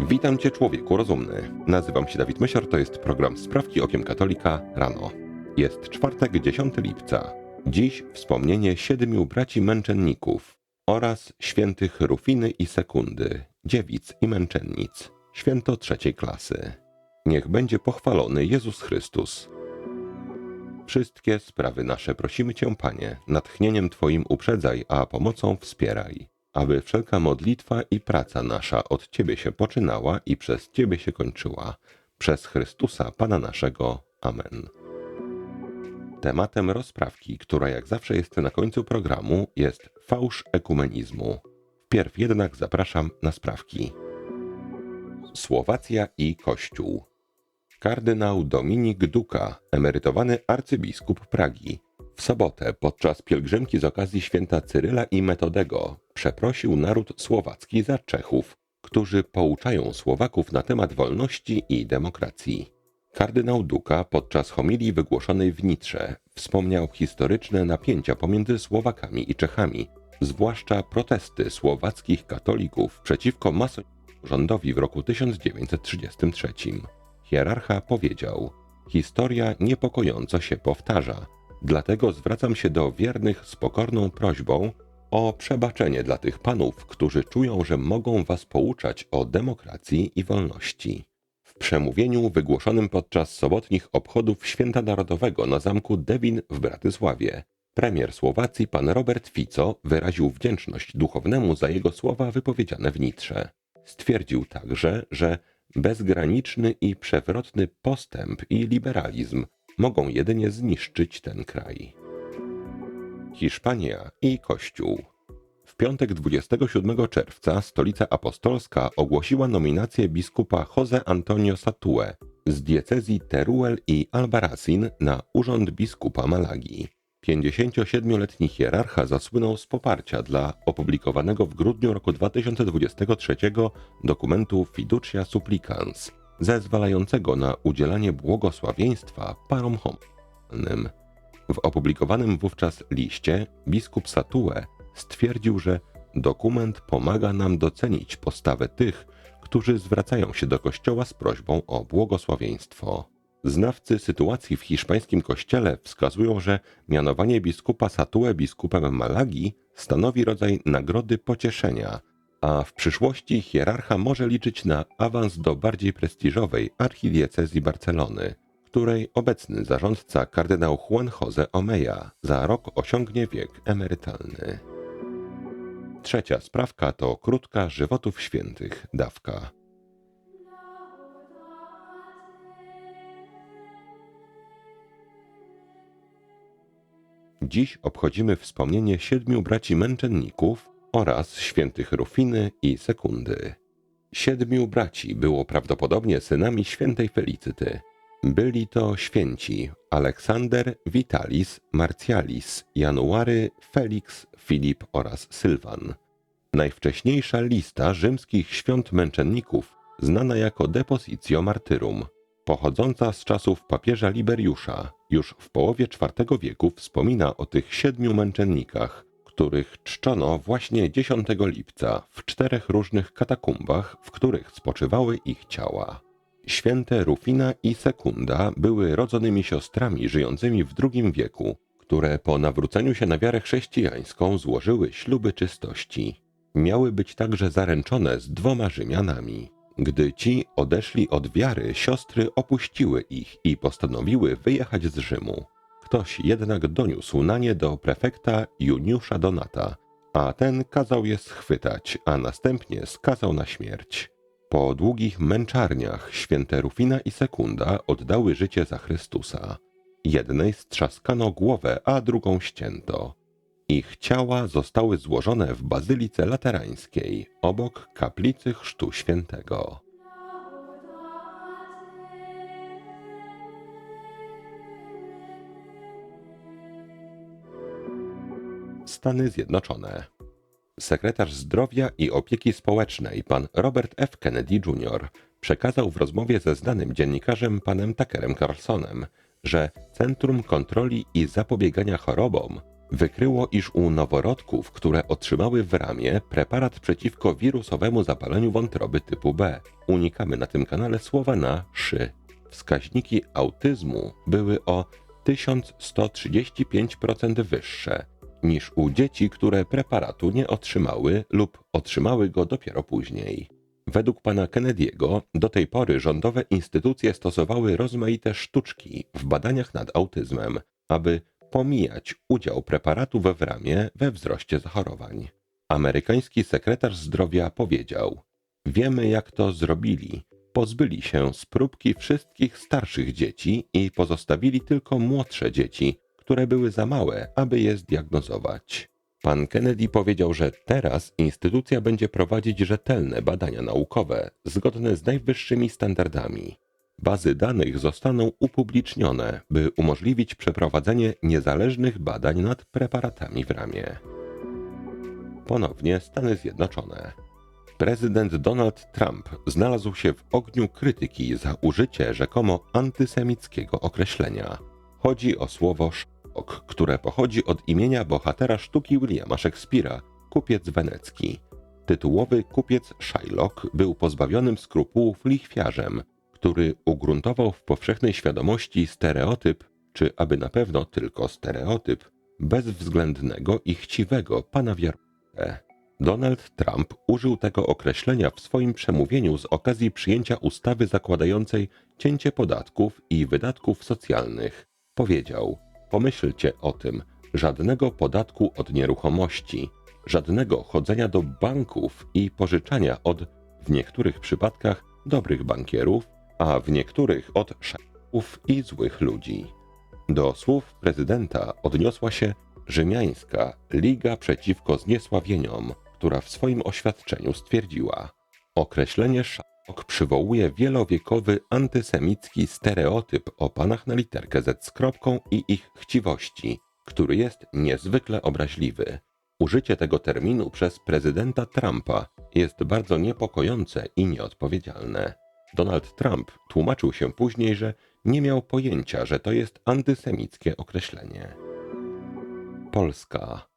Witam Cię, człowieku rozumny. Nazywam się Dawid Mysior, to jest program Sprawki Okiem Katolika rano. Jest czwartek, 10 lipca. Dziś wspomnienie siedmiu braci męczenników oraz świętych Rufiny i Sekundy, dziewic i męczennic, święto trzeciej klasy. Niech będzie pochwalony Jezus Chrystus. Wszystkie sprawy nasze prosimy Cię, Panie, natchnieniem Twoim uprzedzaj, a pomocą wspieraj, aby wszelka modlitwa i praca nasza od Ciebie się poczynała i przez Ciebie się kończyła. Przez Chrystusa, Pana naszego. Amen. Tematem rozprawki, która jak zawsze jest na końcu programu, jest fałsz ekumenizmu. Wpierw jednak zapraszam na sprawki. Słowacja i Kościół. Kardynał Dominik Duka, emerytowany arcybiskup Pragi, w sobotę podczas pielgrzymki z okazji święta Cyryla i Metodego przeprosił naród słowacki za Czechów, którzy pouczają Słowaków na temat wolności i demokracji. Kardynał Duka podczas homilii wygłoszonej w Nitrze wspomniał historyczne napięcia pomiędzy Słowakami i Czechami, zwłaszcza protesty słowackich katolików przeciwko masonicznemu rządowi w roku 1933. Hierarcha powiedział: Historia niepokojąco się powtarza, dlatego zwracam się do wiernych z pokorną prośbą o przebaczenie dla tych panów, którzy czują, że mogą was pouczać o demokracji i wolności. W przemówieniu wygłoszonym podczas sobotnich obchodów Święta Narodowego na zamku Dewin w Bratysławie, premier Słowacji pan Robert Fico wyraził wdzięczność duchownemu za jego słowa wypowiedziane w Nitrze. Stwierdził także, że bezgraniczny i przewrotny postęp i liberalizm mogą jedynie zniszczyć ten kraj. Hiszpania i Kościół. W piątek 27 czerwca stolica apostolska ogłosiła nominację biskupa Jose Antonio Satue z diecezji Teruel i Albarracin na urząd biskupa Malagi. 57-letni hierarcha zasłynął z poparcia dla opublikowanego w grudniu roku 2023 dokumentu Fiducia Supplicans, zezwalającego na udzielanie błogosławieństwa parom homoseksualnym. W opublikowanym wówczas liście biskup Satue stwierdził, że dokument pomaga nam docenić postawę tych, którzy zwracają się do Kościoła z prośbą o błogosławieństwo. Znawcy sytuacji w hiszpańskim kościele wskazują, że mianowanie biskupa Satue biskupem Malagi stanowi rodzaj nagrody pocieszenia, a w przyszłości hierarcha może liczyć na awans do bardziej prestiżowej archidiecezji Barcelony, której obecny zarządca kardynał Juan Jose Omeya za rok osiągnie wiek emerytalny. Trzecia sprawka to krótka żywotów świętych dawka. Dziś obchodzimy wspomnienie siedmiu braci męczenników oraz świętych Rufiny i Sekundy. Siedmiu braci było prawdopodobnie synami świętej Felicyty. Byli to święci Aleksander, Vitalis, Marcialis, January, Felix, Filip oraz Sylwan. Najwcześniejsza lista rzymskich świąt męczenników znana jako Depositio Martyrum, pochodząca z czasów papieża Liberiusza, już w połowie IV wieku wspomina o tych siedmiu męczennikach, których czczono właśnie 10 lipca w czterech różnych katakumbach, w których spoczywały ich ciała. Święte Rufina i Sekunda były rodzonymi siostrami żyjącymi w II wieku, które po nawróceniu się na wiarę chrześcijańską złożyły śluby czystości. Miały być także zaręczone z dwoma Rzymianami. Gdy ci odeszli od wiary, siostry opuściły ich i postanowiły wyjechać z Rzymu. Ktoś jednak doniósł na nie do prefekta Juniusza Donata, a ten kazał je schwytać, a następnie skazał na śmierć. Po długich męczarniach święte Rufina i Sekunda oddały życie za Chrystusa. Jednej strzaskano głowę, a drugą ścięto. Ich ciała zostały złożone w bazylice laterańskiej, obok kaplicy Chrztu Świętego. Stany Zjednoczone. Sekretarz Zdrowia i Opieki Społecznej pan Robert F. Kennedy Jr. przekazał w rozmowie ze znanym dziennikarzem panem Tuckerem Carlsonem, że Centrum Kontroli i Zapobiegania Chorobom wykryło, iż u noworodków, które otrzymały w ramię preparat przeciwko wirusowemu zapaleniu wątroby typu B, unikamy na tym kanale słowa na szy. Wskaźniki autyzmu były o 1135% wyższe niż u dzieci, które preparatu nie otrzymały lub otrzymały go dopiero później. Według pana Kennedy'ego do tej pory rządowe instytucje stosowały rozmaite sztuczki w badaniach nad autyzmem, aby pomijać udział preparatu we wramie we wzroście zachorowań. Amerykański sekretarz zdrowia powiedział: Wiemy, jak to zrobili. Pozbyli się z próbki wszystkich starszych dzieci i pozostawili tylko młodsze dzieci, które były za małe, aby je zdiagnozować. Pan Kennedy powiedział, że teraz instytucja będzie prowadzić rzetelne badania naukowe zgodne z najwyższymi standardami. Bazy danych zostaną upublicznione, by umożliwić przeprowadzenie niezależnych badań nad preparatami w ramię. Ponownie Stany Zjednoczone. Prezydent Donald Trump znalazł się w ogniu krytyki za użycie rzekomo antysemickiego określenia. Chodzi o słowo szok, które pochodzi od imienia bohatera sztuki Williama Shakespeare'a, kupiec wenecki. Tytułowy kupiec Shylock był pozbawionym skrupułów lichwiarzem, który ugruntował w powszechnej świadomości stereotyp, czy aby na pewno tylko stereotyp, bezwzględnego i chciwego pana Wierunkę. Donald Trump użył tego określenia w swoim przemówieniu z okazji przyjęcia ustawy zakładającej cięcie podatków i wydatków socjalnych. Powiedział: Pomyślcie o tym, żadnego podatku od nieruchomości, żadnego chodzenia do banków i pożyczania od, w niektórych przypadkach, dobrych bankierów, a w niektórych od szefów i złych ludzi. Do słów prezydenta odniosła się Rzymiańska Liga Przeciwko Zniesławieniom, która w swoim oświadczeniu stwierdziła: Określenie szok przywołuje wielowiekowy antysemicki stereotyp o panach na literkę Z z kropką i ich chciwości, który jest niezwykle obraźliwy. Użycie tego terminu przez prezydenta Trumpa jest bardzo niepokojące i nieodpowiedzialne. Donald Trump tłumaczył się później, że nie miał pojęcia, że to jest antysemickie określenie. Polska.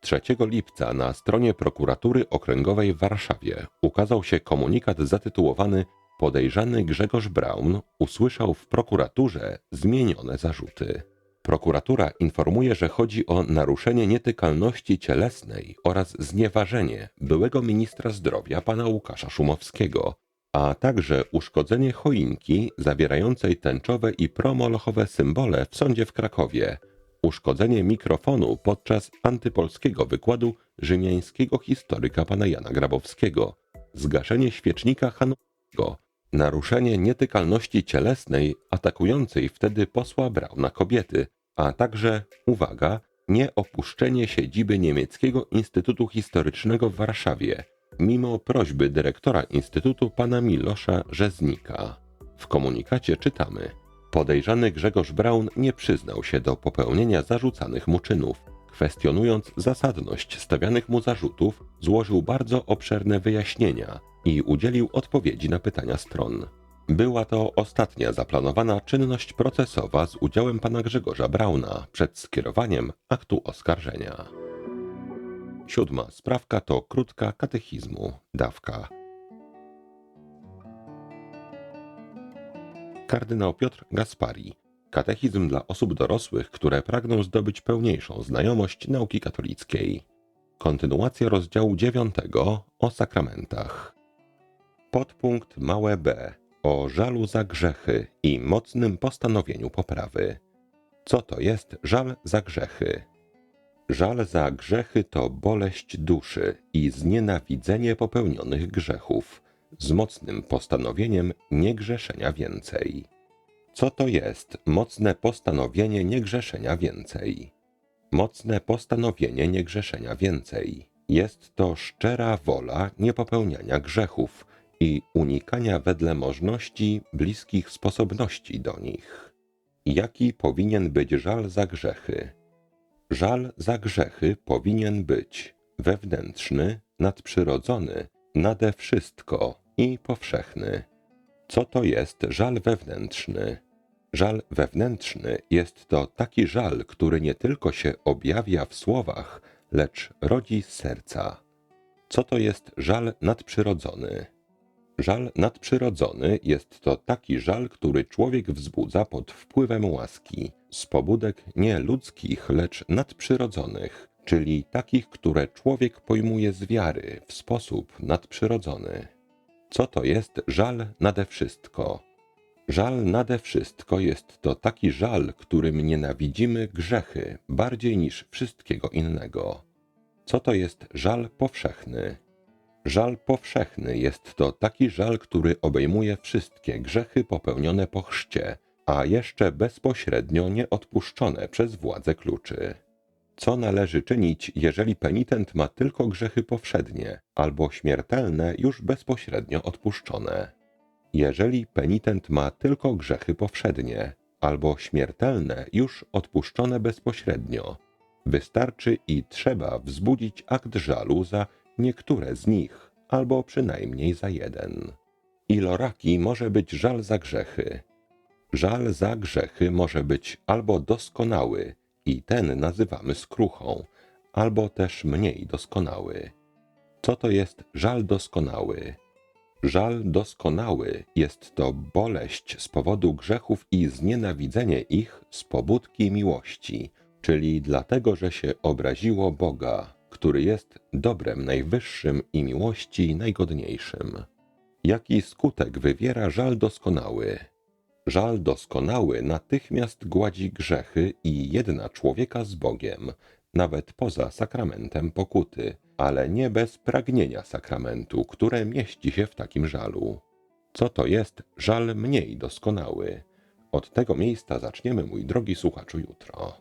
3 lipca na stronie prokuratury okręgowej w Warszawie ukazał się komunikat zatytułowany Podejrzany Grzegorz Braun usłyszał w prokuraturze zmienione zarzuty. Prokuratura informuje, że chodzi o naruszenie nietykalności cielesnej oraz znieważenie byłego ministra zdrowia pana Łukasza Szumowskiego, a także uszkodzenie choinki zawierającej tęczowe i promolochowe symbole w sądzie w Krakowie, uszkodzenie mikrofonu podczas antypolskiego wykładu rzymiańskiego historyka pana Jana Grabowskiego, zgaszenie świecznika hanowego, naruszenie nietykalności cielesnej atakującej wtedy posła Brauna kobiety, a także, uwaga, nieopuszczenie siedziby Niemieckiego Instytutu Historycznego w Warszawie, mimo prośby dyrektora Instytutu pana Milosza Rzeznika. W komunikacie czytamy: Podejrzany Grzegorz Braun nie przyznał się do popełnienia zarzucanych mu czynów. Kwestionując zasadność stawianych mu zarzutów, złożył bardzo obszerne wyjaśnienia i udzielił odpowiedzi na pytania stron. Była to ostatnia zaplanowana czynność procesowa z udziałem pana Grzegorza Brauna przed skierowaniem aktu oskarżenia. Siódma sprawka to krótka katechizmu, dawka. Kardynał Piotr Gaspari. Katechizm dla osób dorosłych, które pragną zdobyć pełniejszą znajomość nauki katolickiej. Kontynuacja rozdziału dziewiątego o sakramentach. Podpunkt małe b o żalu za grzechy i mocnym postanowieniu poprawy. Co to jest żal za grzechy? Żal za grzechy to boleść duszy i znienawidzenie popełnionych grzechów, z mocnym postanowieniem niegrzeszenia więcej. Co to jest mocne postanowienie niegrzeszenia więcej? Mocne postanowienie niegrzeszenia więcej. Jest to szczera wola niepopełniania grzechów i unikania wedle możności bliskich sposobności do nich. Jaki powinien być żal za grzechy? Żal za grzechy powinien być wewnętrzny, nadprzyrodzony, nade wszystko i powszechny. Co to jest żal wewnętrzny? Żal wewnętrzny jest to taki żal, który nie tylko się objawia w słowach, lecz rodzi z serca. Co to jest żal nadprzyrodzony? Żal nadprzyrodzony jest to taki żal, który człowiek wzbudza pod wpływem łaski, z pobudek nie ludzkich, lecz nadprzyrodzonych, czyli takich, które człowiek pojmuje z wiary w sposób nadprzyrodzony. Co to jest żal nade wszystko? Żal nade wszystko jest to taki żal, którym nienawidzimy grzechy bardziej niż wszystkiego innego. Co to jest żal powszechny? Żal powszechny jest to taki żal, który obejmuje wszystkie grzechy popełnione po chrzcie, a jeszcze bezpośrednio nieodpuszczone przez władze kluczy. Co należy czynić, jeżeli penitent ma tylko grzechy powszednie albo śmiertelne już bezpośrednio odpuszczone? Jeżeli penitent ma tylko grzechy powszednie albo śmiertelne już odpuszczone bezpośrednio, wystarczy i trzeba wzbudzić akt żalu za niektóre z nich, albo przynajmniej za jeden. Iloraki może być żal za grzechy. Żal za grzechy może być albo doskonały, i ten nazywamy skruchą, albo też mniej doskonały. Co to jest żal doskonały? Żal doskonały jest to boleść z powodu grzechów i znienawidzenie ich z pobudki miłości, czyli dlatego, że się obraziło Boga, który jest dobrem najwyższym i miłości najgodniejszym. Jaki skutek wywiera żal doskonały? Żal doskonały natychmiast gładzi grzechy i jedna człowieka z Bogiem, nawet poza sakramentem pokuty, ale nie bez pragnienia sakramentu, które mieści się w takim żalu. Co to jest żal mniej doskonały? Od tego miejsca zaczniemy, mój drogi słuchaczu, jutro.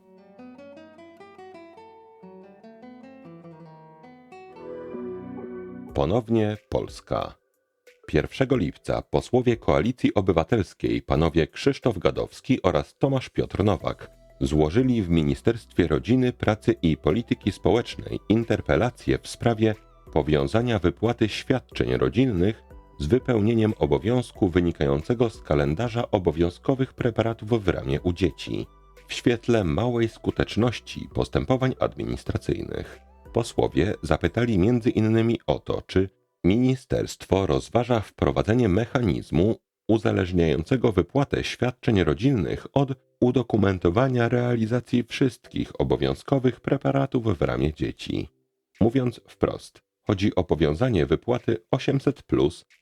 Ponownie Polska. 1 lipca posłowie Koalicji Obywatelskiej panowie Krzysztof Gadowski oraz Tomasz Piotr Nowak złożyli w Ministerstwie Rodziny, Pracy i Polityki Społecznej interpelację w sprawie powiązania wypłaty świadczeń rodzinnych z wypełnieniem obowiązku wynikającego z kalendarza obowiązkowych preparatów w ramię u dzieci, w świetle małej skuteczności postępowań administracyjnych. Posłowie zapytali między innymi o to, czy ministerstwo rozważa wprowadzenie mechanizmu uzależniającego wypłatę świadczeń rodzinnych od udokumentowania realizacji wszystkich obowiązkowych preparatów w ramię dzieci. Mówiąc wprost, chodzi o powiązanie wypłaty 800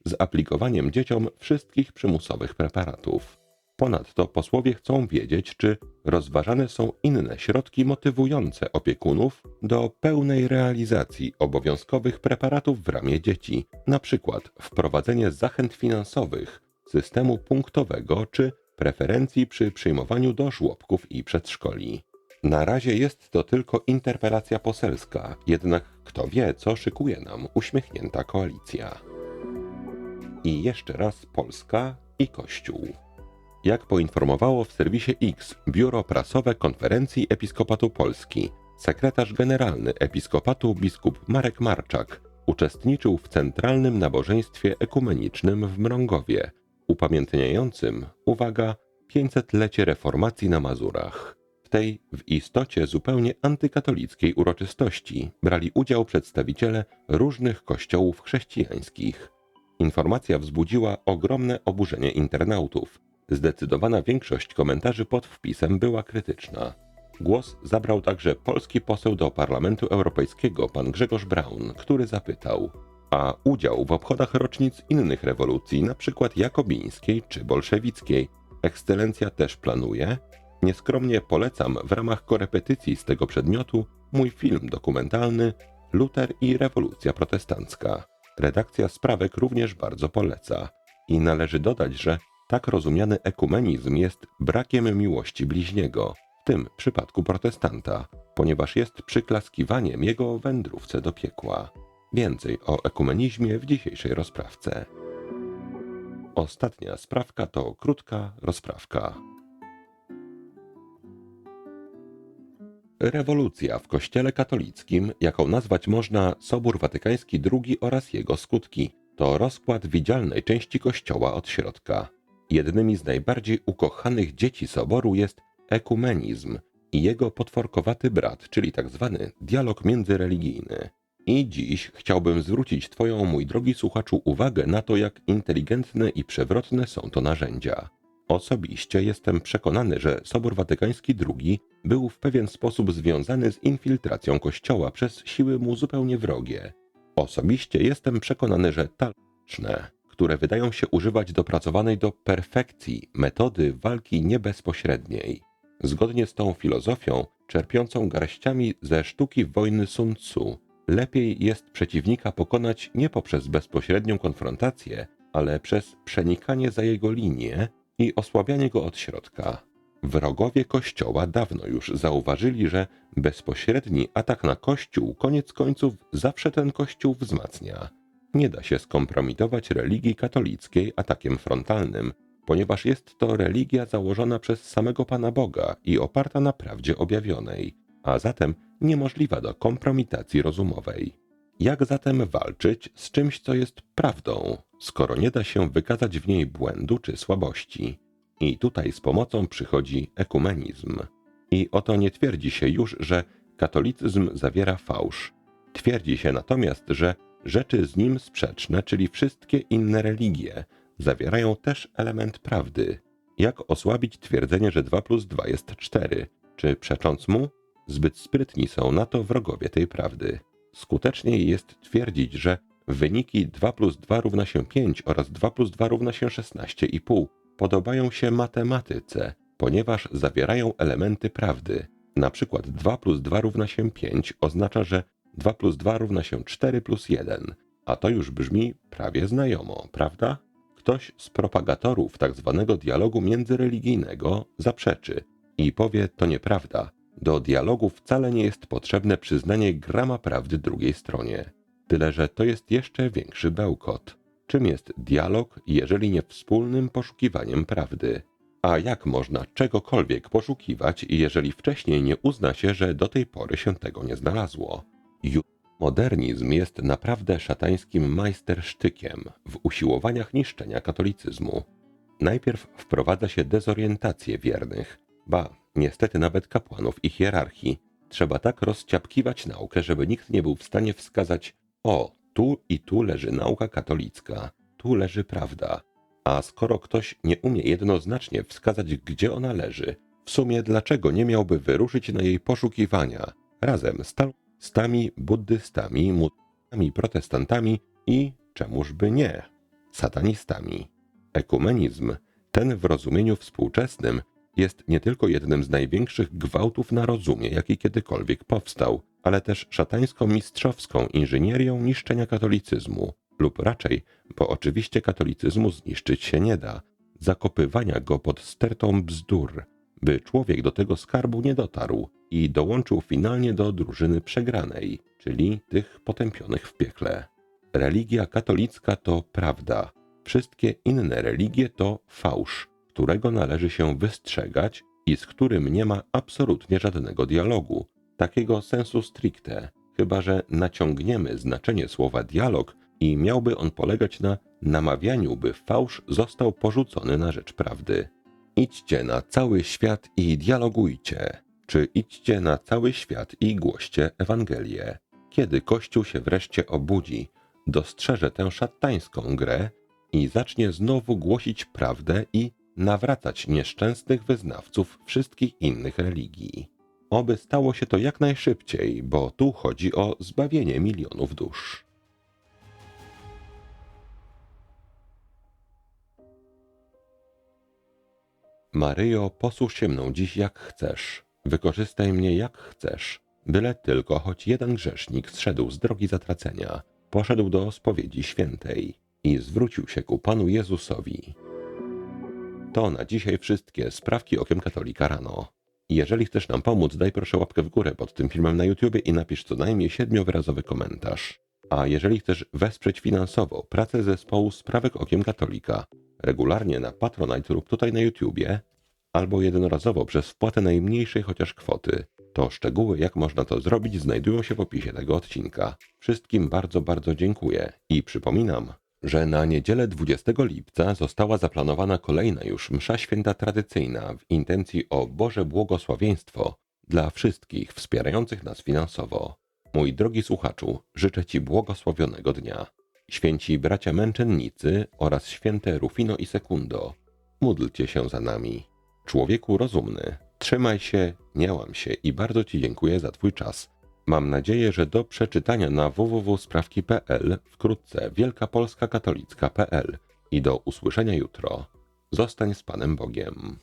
z aplikowaniem dzieciom wszystkich przymusowych preparatów. Ponadto posłowie chcą wiedzieć, czy rozważane są inne środki motywujące opiekunów do pełnej realizacji obowiązkowych preparatów w ramię dzieci, np. wprowadzenie zachęt finansowych, systemu punktowego czy preferencji przy przyjmowaniu do żłobków i przedszkoli. Na razie jest to tylko interpelacja poselska, jednak kto wie, co szykuje nam uśmiechnięta koalicja. I jeszcze raz Polska i Kościół. Jak poinformowało w serwisie X Biuro Prasowe Konferencji Episkopatu Polski, sekretarz generalny Episkopatu biskup Marek Marczak uczestniczył w centralnym nabożeństwie ekumenicznym w Mrągowie, upamiętniającym, uwaga, 500-lecie reformacji na Mazurach. W tej w istocie zupełnie antykatolickiej uroczystości brali udział przedstawiciele różnych kościołów chrześcijańskich. Informacja wzbudziła ogromne oburzenie internautów. Zdecydowana większość komentarzy pod wpisem była krytyczna. Głos zabrał także polski poseł do Parlamentu Europejskiego pan Grzegorz Braun, który zapytał: A udział w obchodach rocznic innych rewolucji, np. jakobińskiej czy bolszewickiej, ekscelencja też planuje? Nieskromnie polecam w ramach korepetycji z tego przedmiotu mój film dokumentalny Luter i rewolucja protestancka. Redakcja sprawek również bardzo poleca. I należy dodać, że tak rozumiany ekumenizm jest brakiem miłości bliźniego, w tym przypadku protestanta, ponieważ jest przyklaskiwaniem jego wędrówce do piekła. Więcej o ekumenizmie w dzisiejszej rozprawce. Ostatnia sprawka to krótka rozprawka. Rewolucja w Kościele katolickim, jaką nazwać można Sobór Watykański II oraz jego skutki, to rozkład widzialnej części Kościoła od środka. Jednymi z najbardziej ukochanych dzieci soboru jest ekumenizm i jego potworkowaty brat, czyli tak zwany dialog międzyreligijny. I dziś chciałbym zwrócić Twoją, mój drogi słuchaczu, uwagę na to, jak inteligentne i przewrotne są to narzędzia. Osobiście jestem przekonany, że Sobór Watykański II był w pewien sposób związany z infiltracją Kościoła przez siły mu zupełnie wrogie. Osobiście jestem przekonany, że talczne, które wydają się używać dopracowanej do perfekcji metody walki niebezpośredniej, zgodnie z tą filozofią, czerpiącą garściami ze sztuki wojny Sun Tzu, lepiej jest przeciwnika pokonać nie poprzez bezpośrednią konfrontację, ale przez przenikanie za jego linię i osłabianie go od środka. Wrogowie Kościoła dawno już zauważyli, że bezpośredni atak na Kościół koniec końców zawsze ten Kościół wzmacnia. Nie da się skompromitować religii katolickiej atakiem frontalnym, ponieważ jest to religia założona przez samego Pana Boga i oparta na prawdzie objawionej, a zatem niemożliwa do kompromitacji rozumowej. Jak zatem walczyć z czymś, co jest prawdą, skoro nie da się wykazać w niej błędu czy słabości? I tutaj z pomocą przychodzi ekumenizm. I oto nie twierdzi się już, że katolicyzm zawiera fałsz. Twierdzi się natomiast, że rzeczy z nim sprzeczne, czyli wszystkie inne religie, zawierają też element prawdy. Jak osłabić twierdzenie, że 2 plus 2 jest 4? Czy przecząc mu, zbyt sprytni są na to wrogowie tej prawdy? Skuteczniej jest twierdzić, że wyniki 2 plus 2 równa się 5 oraz 2 plus 2 równa się 16,5 podobają się matematyce, ponieważ zawierają elementy prawdy. Na przykład 2 plus 2 równa się 5 oznacza, że 2 plus 2 równa się 4 plus 1, a to już brzmi prawie znajomo, prawda? Ktoś z propagatorów. Tak dialogu międzyreligijnego zaprzeczy i powie to nieprawda. Do dialogu wcale nie jest potrzebne przyznanie grama prawdy drugiej stronie. Tyle, że to jest jeszcze większy bełkot. Czym jest dialog, jeżeli nie wspólnym poszukiwaniem prawdy? A jak można czegokolwiek poszukiwać, jeżeli wcześniej nie uzna się, że do tej pory się tego nie znalazło? Modernizm jest naprawdę szatańskim majstersztykiem w usiłowaniach niszczenia katolicyzmu. Najpierw wprowadza się dezorientację wiernych, ba, niestety nawet kapłanów i hierarchii. Trzeba tak rozciapkiwać naukę, żeby nikt nie był w stanie wskazać: o, tu i tu leży nauka katolicka, tu leży prawda. A skoro ktoś nie umie jednoznacznie wskazać, gdzie ona leży, w sumie dlaczego nie miałby wyruszyć na jej poszukiwania razem z talmudystami, buddystami, muzułmanami, protestantami i, czemuż by nie, satanistami. Ekumenizm, ten w rozumieniu współczesnym, jest nie tylko jednym z największych gwałtów na rozumie, jaki kiedykolwiek powstał, ale też szatańską mistrzowską inżynierią niszczenia katolicyzmu, lub raczej, bo oczywiście katolicyzmu zniszczyć się nie da, zakopywania go pod stertą bzdur, by człowiek do tego skarbu nie dotarł i dołączył finalnie do drużyny przegranej, czyli tych potępionych w piekle. Religia katolicka to prawda, wszystkie inne religie to fałsz, którego należy się wystrzegać i z którym nie ma absolutnie żadnego dialogu, takiego sensu stricte, chyba że naciągniemy znaczenie słowa dialog i miałby on polegać na namawianiu, by fałsz został porzucony na rzecz prawdy. Idźcie na cały świat i dialogujcie, czy idźcie na cały świat i głoście Ewangelię. Kiedy Kościół się wreszcie obudzi, dostrzeże tę szatańską grę i zacznie znowu głosić prawdę i nawracać nieszczęsnych wyznawców wszystkich innych religii. Oby stało się to jak najszybciej, bo tu chodzi o zbawienie milionów dusz. Maryjo, posłuż się mną dziś jak chcesz, wykorzystaj mnie jak chcesz, byle tylko choć jeden grzesznik zszedł z drogi zatracenia, poszedł do spowiedzi świętej i zwrócił się ku Panu Jezusowi. To na dzisiaj wszystkie sprawki okiem katolika rano. Jeżeli chcesz nam pomóc, daj proszę łapkę w górę pod tym filmem na YouTubie i napisz co najmniej siedmiowyrazowy komentarz. A jeżeli chcesz wesprzeć finansowo pracę zespołu Sprawek Okiem Katolika, regularnie na Patronite lub tutaj na YouTubie, albo jednorazowo przez wpłatę najmniejszej chociaż kwoty, to szczegóły jak można to zrobić znajdują się w opisie tego odcinka. Wszystkim bardzo, bardzo dziękuję i przypominam, że na niedzielę 20 lipca została zaplanowana kolejna już msza święta tradycyjna w intencji o Boże błogosławieństwo dla wszystkich wspierających nas finansowo. Mój drogi słuchaczu, życzę Ci błogosławionego dnia. Święci bracia męczennicy oraz święte Rufino i Sekundo, módlcie się za nami. Człowieku rozumny, trzymaj się, nie łam się i bardzo Ci dziękuję za Twój czas. Mam nadzieję, że do przeczytania na www.sprawki.pl wkrótce wielkapolskakatolicka.pl i do usłyszenia jutro. Zostań z Panem Bogiem.